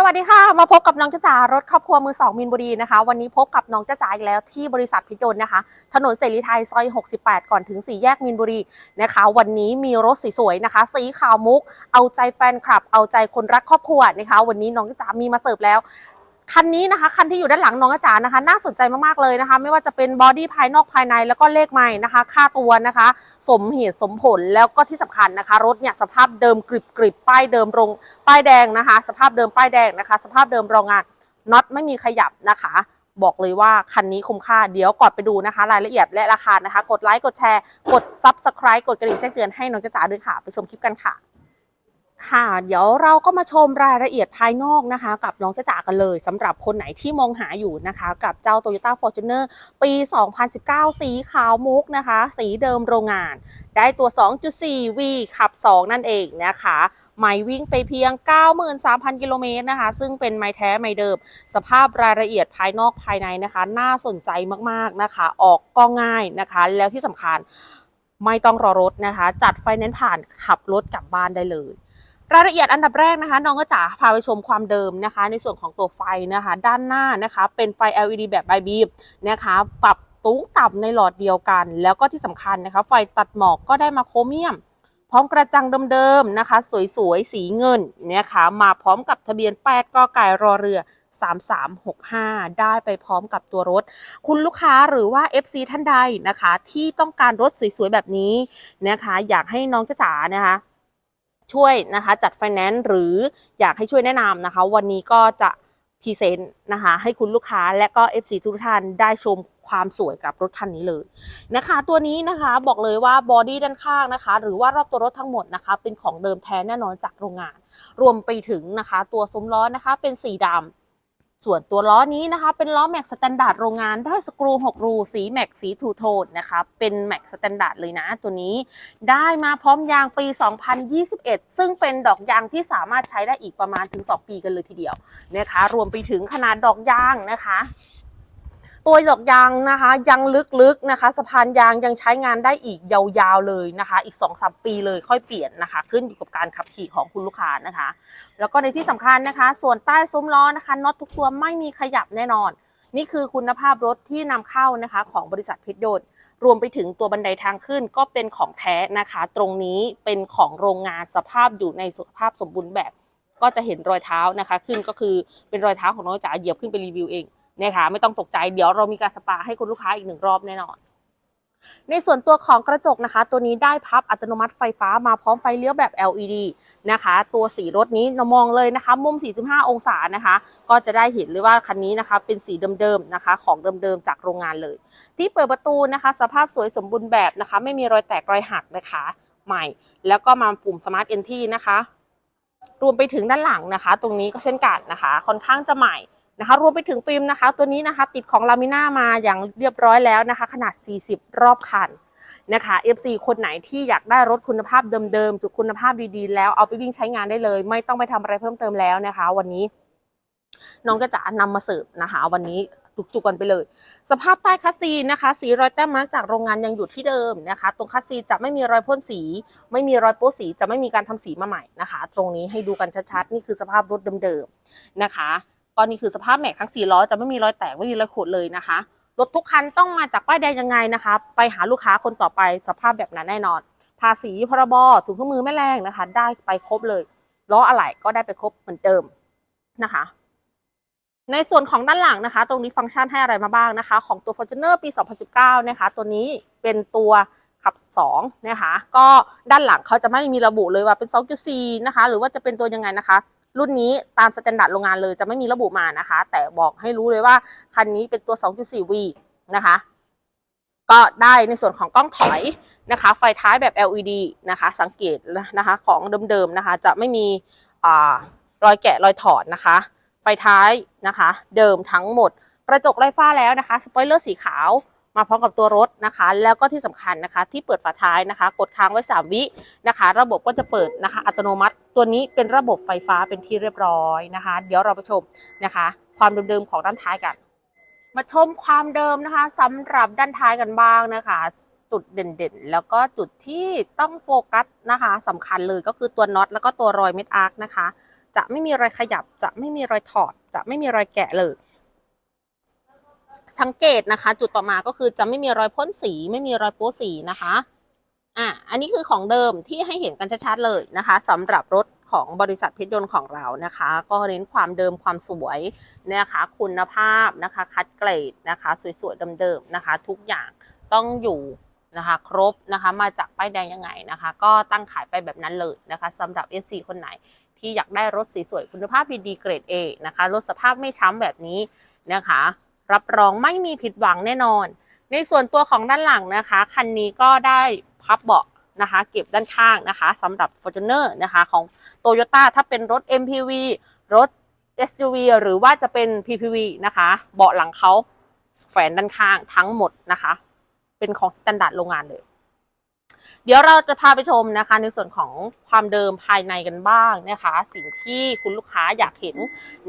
สวัสดีค่ะ มาพบกับน้องจ้าจ๋ารถครอบครัวมือสองมินบุรีนะคะ วันนี้พบกับน้องจ้าจ๋าอีกแล้วที่บริษัทพิจนต์นะคะ ถนนเสรีไทยซอย 68 ก่อนถึง 4 แยกมินบุรีนะคะ วันนี้มีรถส,สวยๆนะคะ สีขาวมุก เอาใจแฟนคลับ เอาใจคนรักครอบครัวนะคะ วันนี้น้องจ้าจ๋ามีมาเสิร์ฟแล้ว คันนี้นะคะ คันที่อยู่ด้านหลังน้องอาจารย์นะคะ น่าสนใจมากๆเลยนะคะ ไม่ว่าจะเป็นบอดี้ภายนอกภายในแล้วก็เลขไม้นะคะ ค่าตัวนะคะ สมเหตุสมผลแล้วก็ที่สำคัญนะคะ รถเนี่ยสภาพเดิมกริบกริบป้ายเดิมรงป้ายแดงนะคะ สภาพเดิมป้ายแดงนะคะ สภาพเดิมโรงงานน็อตไม่มีขยับนะคะ บอกเลยว่าคันนี้คุ้มค่าเดี๋ยวก่อนไปดูนะคะ รายละเอียดและราคานะคะ กดไลค์กดแชร์ กด subscribe กดกระดิ่งแจ้งเตือนให้น้องจ๊ะจ๋าด้วยค่ะ ไปชมคลิปกันค่ะ ค่ะ เดี๋ยวเราก็มาชมรายละเอียดภายนอกนะคะ กับน้องจ๊ะจ๋ากันเลยสำหรับคนไหนที่มองหาอยู่นะคะ กับเจ้า Toyota Fortuner ปี 2019 สีขาวมุกนะคะ สีเดิมโรงงาน ได้ตัว 2.4 V ขับ 2 นั่นเองนะคะไม่วิ่งไปเพียง 93,000 กิโลเมตรนะคะ ซึ่งเป็นไม้แท้ไม้เดิม สภาพรายละเอียดภายนอกภายในนะคะ น่าสนใจมากๆนะคะ ออกก็ง่ายนะคะ แล้วที่สำคัญไม่ต้องรอรถนะคะ จัดไฟแนนซ์ผ่านขับรถกลับบ้านได้เลย รายละเอียดอันดับแรกนะคะ น้องก็จ๋าพาไปชมความเดิมนะคะ ในส่วนของตัวไฟนะคะ ด้านหน้านะคะ เป็นไฟ LED แบบไบบีมนะคะปรับตุ้งต่ำในหลอดเดียวกัน แล้วก็ที่สำคัญนะคะ ไฟตัดหมอกก็ได้มาโครเมียม พร้อมกระจังเดิมๆนะคะ สวยๆ สีเงินนะคะ มาพร้อมกับทะเบียน8กไก่รอเรือ 3365 ได้ไปพร้อมกับตัวรถ คุณลูกค้าหรือว่า FC ท่านใดนะคะ ที่ต้องการรถสวยๆ แบบนี้นะคะ อยากให้น้องจ๋านะคะ ช่วยนะคะจัดไฟแนนซ์หรืออยากให้ช่วยแนะนำนะคะ วันนี้ก็จะพรีเซนต์นะคะให้คุณลูกค้าและก็ FC ทุกท่านได้ชมความสวยกับรถคันนี้เลยนะคะ ตัวนี้นะคะบอกเลยว่าบอดี้ด้านข้างนะคะ หรือว่ารอบตัวรถทั้งหมดนะคะ เป็นของเดิมแท้แน่นอนจากโรงงาน รวมไปถึงนะคะ ตัวซุ้มล้อนะคะเป็นสีดำ ส่วนตัวล้อนี้นะคะ เป็นล้อแม็กสแตนดาร์ดโรงงานได้สกรู 6 รูสีแม็กสีทูโทนนะคะเป็นแม็กสแตนดาร์ดเลยนะตัวนี้ ได้มาพร้อมยางปี 2021 ซึ่งเป็นดอกยางที่สามารถใช้ได้อีกประมาณถึง 2 ปีกันเลยทีเดียวนะคะ รวมไปถึงขนาดดอกยางนะคะ ตัวดอกยางนะคะ ยังลึกๆนะคะสะพานยางยังใช้งานได้อีกยาวๆเลยนะคะ อีก2-3ปีเลยค่อยเปลี่ยนนะคะ ขึ้นอยู่กับการขับขี่ของคุณลูกค้านะคะ แล้วก็ในที่สำคัญนะคะ ส่วนใต้ซุ้มล้อนะคะน็อตทุกตัวไม่มีขยับแน่นอน นี่คือคุณภาพรถที่นำเข้านะคะของบริษัทเพชรยนต์รวมไปถึงตัวบันไดทางขึ้นก็เป็นของแท้นะคะ ตรงนี้เป็นของโรงงานสภาพอยู่ในสภาพสมบูรณ์แบบ ก็จะเห็นรอยเท้านะคะ ขึ้นก็คือเป็นรอยเท้าของน้องจ๋าเหยียบขึ้นไปรีวิวเอง นะคะไม่ต้องตกใจเดี๋ยวเรามีการสปาให้คุณลูกค้าอีกหนึ่งรอบแน่นอน ในส่วนตัวของกระจกนะคะ ตัวนี้ได้พับอัตโนมัติไฟฟ้ามาพร้อมไฟเลี้ยวแบบ LED นะคะ ตัวสีรถนี้เรามองเลยนะคะ มุม 45 องศานะคะ ก็จะได้เห็นเลยว่าคันนี้นะคะ เป็นสีเดิมๆนะคะ ของเดิมๆจากโรงงานเลย ที่เปิดประตูนะคะ สภาพสวยสมบูรณ์แบบนะคะ ไม่มีรอยแตกรอยหักนะคะ ใหม่ แล้วก็มาปุ่ม Smart Entry นะคะรวมไปถึงด้านหลังนะคะ ตรงนี้ก็เช่นกันนะคะ ค่อนข้างจะใหม่ นะคะ รวมไปถึงฟิล์มนะคะ ตัวนี้นะคะ ติดของลามิน่ามาอย่างเรียบร้อยแล้วนะคะ ขนาด 40 รอบคันนะคะ FC คนไหนที่อยากได้รถคุณภาพเดิมๆสุดคุณภาพดีๆ แล้วเอาไปวิ่งใช้งานได้เลย ไม่ต้องไปทำอะไรเพิ่มเติมแล้วนะคะ วันนี้ น้องก็จะนำมาเสิร์ฟนะคะ วันนี้จุกๆกันไปเลย สภาพใต้คัสซีนะคะ สีรอยแต้มมาจากโรงงานยังอยู่ที่เดิมนะคะ ตรงคัสซีจะไม่มีรอยพ่นสี ไม่มีรอยโป๊สี จะไม่มีการทำสีมาใหม่นะคะ ตรงนี้ให้ดูกันชัดๆ นี่คือสภาพรถเดิมๆนะคะ ก็นี่คือสภาพแม็กทั้งสี่ล้อจะไม่มีรอยแตกไม่มีรอยขูดเลยนะคะ รถทุกคันต้องมาจากป้ายแดงยังไงนะคะ ไปหาลูกค้าคนต่อไปสภาพแบบนั้นแน่นอน ภาษีพรบถุงเครื่องมือแม่แรงนะคะ ได้ไปครบเลยล้ออะไหล่ก็ได้ไปครบเหมือนเดิมนะคะ ในส่วนของด้านหลังนะคะ ตรงนี้ฟังก์ชันให้อะไรมาบ้างนะคะ ของตัว Fortuner ปี 2019 นะคะ ตัวนี้เป็นตัวขับ2นะคะ ก็ด้านหลังเขาจะไม่มีระบุเลยว่าเป็น 2.4 นะคะ หรือว่าจะเป็นตัวยังไงนะคะ รุ่นนี้ตามสแตนดาร์ดโรงงานเลยจะไม่มีระบุมานะคะ แต่บอกให้รู้เลยว่าคันนี้เป็นตัว 2.4V นะคะ ก็ได้ในส่วนของกล้องถอยนะคะ ไฟท้ายแบบ LED นะคะ สังเกตนะคะของเดิมๆนะคะ จะไม่มีอรอยแกะรอยถอดนะคะ ไฟท้ายนะคะ เดิมทั้งหมด กระจกไร้ฝ้าแล้วนะคะ สปอยเลอร์สีขาว มาพร้อมกับตัวรถนะคะ แล้วก็ที่สำคัญนะคะ ที่เปิดฝาท้ายนะคะ กดค้างไว้ 3 วินะคะ ระบบก็จะเปิดนะคะ อัตโนมัติ ตัวนี้เป็นระบบไฟฟ้าเป็นที่เรียบร้อยนะคะ เดี๋ยวเราไปชมนะคะ ความเดิมๆของด้านท้ายกัน มาชมความเดิมนะคะสำหรับด้านท้ายกันบ้างนะคะจุดเด่นๆ แล้วก็จุดที่ต้องโฟกัสนะคะสำคัญเลยก็คือตัวน็อตแล้วก็ตัวรอยเม็ดอาร์คนะคะ จะไม่มีรอยขยับจะไม่มีรอยถอด จะไม่มีรอยแกะเลย สังเกตนะคะ จุดต่อมาก็คือจะไม่มีรอยพ่นสี ไม่มีรอยโป๊สีนะคะอะอันนี้คือของเดิมที่ให้เห็นกันชัดๆเลยนะคะสำหรับรถของบริษัทเพชรยนต์ของเรานะคะ ก็เน้นความเดิมความสวยนะคะ คุณภาพนะคะ คัดเกรดนะคะ สวยๆเดิมๆนะคะ ทุกอย่างต้องอยู่นะคะ ครบนะคะมาจากป้ายแดงยังไงนะคะ ก็ตั้งขายไปแบบนั้นเลยนะคะสำหรับ SC คนไหนที่อยากได้รถสีสวยคุณภาพดีๆเกรด A นะคะรถสภาพไม่ช้ำแบบนี้นะคะ รับรองไม่มีผิดหวังแน่นอน ในส่วนตัวของด้านหลังนะคะ คันนี้ก็ได้พับเบาะนะคะ เก็บด้านข้างนะคะสำหรับ Fortuner นะคะของ Toyota ถ้าเป็นรถ MPV รถ SUV หรือว่าจะเป็น PPV นะคะ เบาะหลังเขาแฝนด้านข้างทั้งหมดนะคะ เป็นของสแตนดาร์ดโรงงานเลย เดี๋ยวเราจะพาไปชมนะคะ ในส่วนของความเดิมภายในกันบ้างนะคะ สิ่งที่คุณลูกค้าอยากเห็น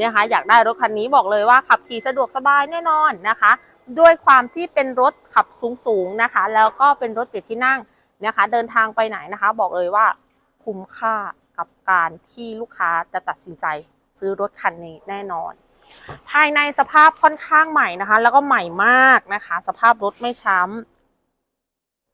นะคะ อยากได้รถคันนี้บอกเลยว่าขับขี่สะดวกสบายแน่นอนนะคะ ด้วยความที่เป็นรถขับสูงๆนะคะ แล้วก็เป็นรถเจ็ดที่นั่งนะคะ เดินทางไปไหนนะคะ บอกเลยว่าคุ้มค่ากับการที่ลูกค้าจะตัดสินใจซื้อรถคันนี้แน่นอน ภายในสภาพค่อนข้างใหม่นะคะ แล้วก็ใหม่มากนะคะ สภาพรถไม่ช้ำ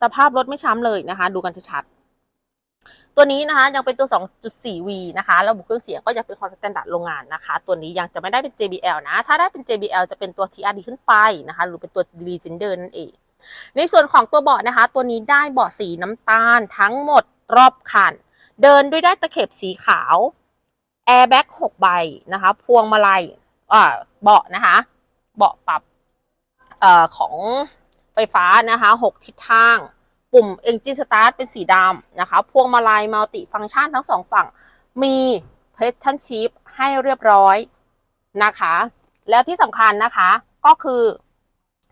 สภาพรถไม่ช้ำเลยนะคะ ดูกันชัดๆตัวนี้นะคะยังเป็นตัว 2.4V นะคะระบบเครื่องเสียงก็ยังเป็นคอนสแตนดาร์ดโรงงานนะคะ ตัวนี้ยังจะไม่ได้เป็น JBL นะ ถ้าได้เป็น JBL จะเป็นตัว TRD ขึ้นไปนะคะ หรือเป็นตัว Legender นั่นเอง ในส่วนของตัวเบาะนะคะ ตัวนี้ได้เบาะสีน้ำตาลทั้งหมดรอบคัน เดินด้วยได้ตะเข็บสีขาวแอร์แบ็ก6ใบนะคะ พวงมาลัยอ่าเบาะนะคะ เบาะปรับเอ่อของไฟฟ้านะคะ6ทิศทาง ปุ่ม Engine Start เป็นสีดำนะคะ พวงมาลัยมัลติฟังก์ชันทั้งสองฝั่ง มี p a t e r n Shift ให้เรียบร้อยนะคะ แล้วที่สำคัญนะคะก็คือ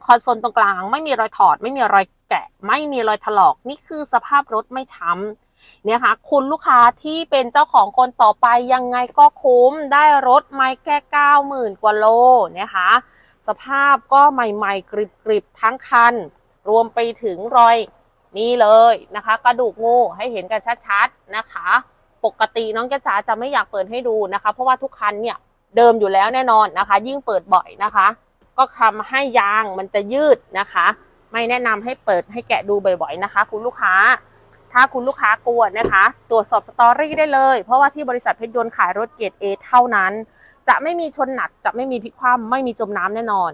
คอนโซลตรงกลาง ไม่มีรอยถอด ไม่มีรอยแกะ ไม่มีรอยถลอก นี่คือสภาพรถไม่ช้ำเนี่ยค่ะคุณลูกค้าที่เป็นเจ้าของคนต่อไปยังไงก็คุ้มได้รถไม่แค่เก้าหมื่นกว่าโลนะคะสภาพก็ใหม่ๆกริบๆทั้งคัน รวมไปถึงรอย นี่เลยนะคะ กระดูกงูให้เห็นกันชัดๆนะคะ ปกติน้องแกจ๋าจะไม่อยากเปิดให้ดูนะคะ เพราะว่าทุกคันเนี่ยเดิมอยู่แล้วแน่นอนนะคะ ยิ่งเปิดบ่อยนะคะ ก็ทำให้ยางมันจะยืดนะคะ ไม่แนะนำให้เปิดให้แกะดูบ่อยๆนะคะ คุณลูกค้า ถ้าคุณลูกค้ากลัวนะคะ ตรวจสอบสตอรี่ได้เลย เพราะว่าที่บริษัทเพชรยนต์ขายรถเกรด A เท่านั้น จะไม่มีชนหนักจะไม่มีพลิกคว่ำไม่มีจมน้ำแน่นอน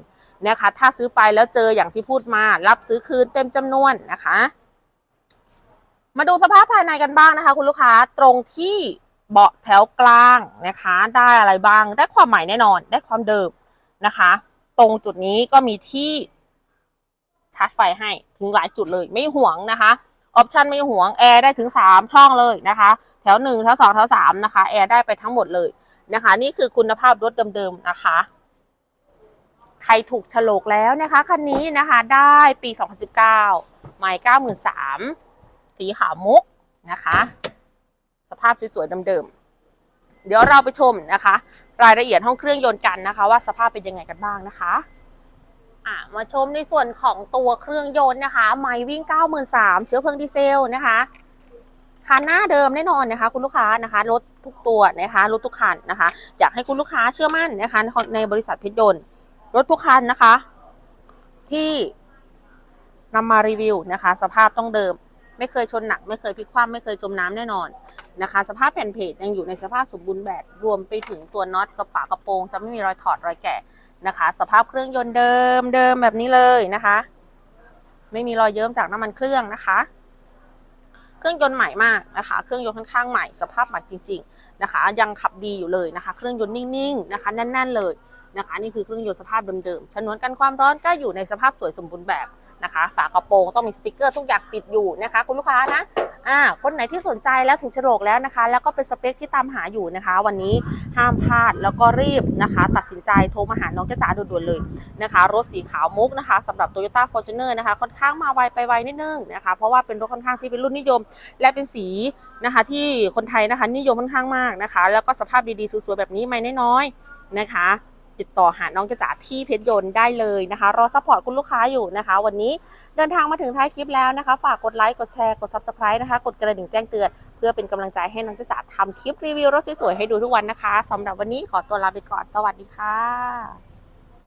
นะคะ ถ้าซื้อไปแล้วเจออย่างที่พูดมา รับซื้อคืนเต็มจำนวนนะคะ มาดูสภาพภายในกันบ้างนะคะ คุณลูกค้าตรงที่เบาะแถวกลางนะคะ ได้อะไรบ้าง ได้ความใหม่แน่นอน ได้ความเดิมนะคะ ตรงจุดนี้ก็มีที่ชาร์จไฟให้ถึงหลายจุดเลยไม่ห่วงนะคะออปชันไม่ห่วงแอร์ได้ถึง 3 ช่องเลยนะคะ แถว 1 แถว 2 แถว 3 นะคะแอร์ได้ไปทั้งหมดเลยนะคะ นี่คือคุณภาพรถเดิมๆนะคะ ใครถูกฉลกแล้วนะคะ คันนี้นะคะได้ปี 2019ไม่ 93,000 สีขาวมุกนะคะ สภาพสวยๆเดิมๆเดี๋ยวเราไปชมนะคะ รายละเอียดห้องเครื่องยนต์กันนะคะ ว่าสภาพเป็นยังไงกันบ้างนะคะ่ะมาชมในส่วนของตัวเครื่องยนต์นะคะ ไมล์วิ่ง 93,000เชื้อเพลิงดีเซลนะคะคันหน้าเดิมแน่นอนนะคะ คุณลูกค้านะคะรถทุกตัวนะคะรถทุกคันนะคะ อยากให้คุณลูกค้าเชื่อมั่นนะคะ ในบริษัทเพชรยนต์ รถทุกคันนะคะ ที่นำมารีวิวนะคะ สภาพต้องเดิม ไม่เคยชนหนัก ไม่เคยพลิกคว่ำไม่เคยจมน้ำแน่นอนนะคะ สภาพแผ่นเพจยังอยู่ในสภาพสมบูรณ์แบบรวมไปถึงตัวน็อตกับฝากระโปรง จะไม่มีรอยถอดรอยแกะนะคะ สภาพเครื่องยนต์เดิมเดิมแบบนี้เลยนะคะ ไม่มีรอยเยิ้มจากน้ำมันเครื่องนะคะ เครื่องยนต์ใหม่มากนะคะ เครื่องยนต์ค่อนข้างใหม่สภาพใหม่จริง ๆนะคะ ยังขับดีอยู่เลยนะคะ เครื่องยนต์นิ่งๆนะคะแน่น ๆ เลยนะคะ นี่คือเครื่องยนต์สภาพเดิมๆชนวนกันความร้อนก็อยู่ในสภาพสวยสมบูรณ์แบบ นะคะ ฝากระโปรงต้องมีสติกเกอร์ทุกอย่างติดอยู่นะคะ คุณลูกค้านะอ่าคนไหนที่สนใจแล้วถูกฉลกแล้วนะคะ แล้วก็เป็นสเปคที่ตามหาอยู่นะคะ วันนี้ห้ามพลาดแล้วก็รีบนะคะ ตัดสินใจโทรมาหาน้องจ้าจ๋าด่วนๆเลยนะคะ รถสีขาวมุกนะคะสำหรับ Toyota Fortuner นะคะ ค่อนข้างมาไวไปไวนิดนึงนะคะ เพราะว่าเป็นรถค่อนข้างที่เป็นรุ่นนิยม และเป็นสีนะคะที่คนไทยนะคะนิยมค่อนข้างมากนะคะ แล้วก็สภาพดีๆสวยๆแบบนี้ไม่น้อยๆนะคะ ติดต่อหาน้องจ๊ะจ๋าที่เพชรยนต์ได้เลยนะคะ รอซัพพอร์ตคุณลูกค้าอยู่นะคะ วันนี้เดินทางมาถึงท้ายคลิปแล้วนะคะ ฝากกดไลค์ กดแชร์ กด subscribe นะคะ กดกระดิ่งแจ้งเตือน เพื่อเป็นกำลังใจให้น้องจ๊ะจ๋าทำคลิปรีวิวรถสวยๆให้ดูทุกวันนะคะสำหรับวันนี้ขอตัวลาไปก่อน สวัสดีค่ะ